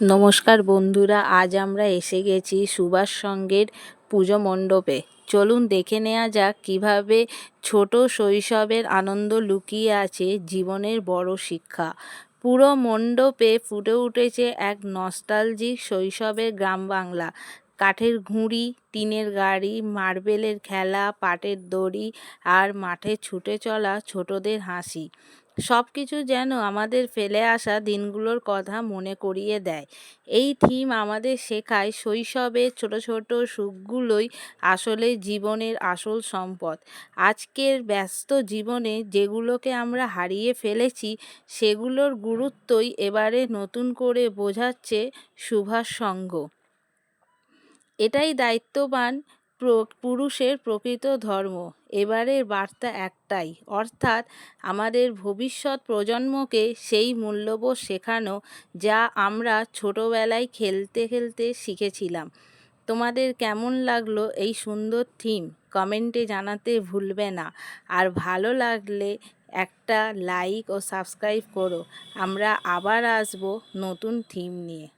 নমস্কার বন্ধুরা, আজ আমরা এসে গেছি সুভাষ সঙ্গের পুজো মণ্ডপে। চলুন দেখে নেওয়া যাক কীভাবে ছোট শৈশবের আনন্দ লুকিয়ে আছে জীবনের বড় শিক্ষা। পুরো মণ্ডপে ফুটে উঠেছে এক নস্টালজিক শৈশবের গ্রাম বাংলা। কাঠের ঘুড়ি, টিনের গাড়ি, মার্বেলের খেলা, পাটের দড়ি আর মাঠে ছুটে চলা ছোটদের হাসি। সব কিছু যেন আমাদের ফেলে আসা দিনগুলোর কথা মনে করিয়ে দেয়। এই থিম আমাদের শেখায় শৈশবের ছোট ছোট সুখগুলোই আসলে জীবনের আসল সম্পদ। আজকের ব্যস্ত জীবনে যেগুলোকে আমরা হারিয়ে ফেলেছি, সেগুলোর গুরুত্বই এবারে নতুন করে বোঝাচ্ছে সুভাষ সংঘ এটাই দায়িত্ববান পুরুষের প্রকৃত ধর্ম। এবারের বার্তা একটাই, অর্থাৎ আমাদের ভবিষ্যৎ প্রজন্মকে সেই মূল্যবোধ শেখানো যা আমরা ছোটোবেলায় খেলতে খেলতে শিখেছিলাম। তোমাদের কেমন লাগল এই সুন্দর থিম? কমেন্টে জানাতে ভুলবে না। আর ভালো লাগলে একটা লাইক ও সাবস্ক্রাইব করো। আমরা আবার আসব নতুন থিম নিয়ে।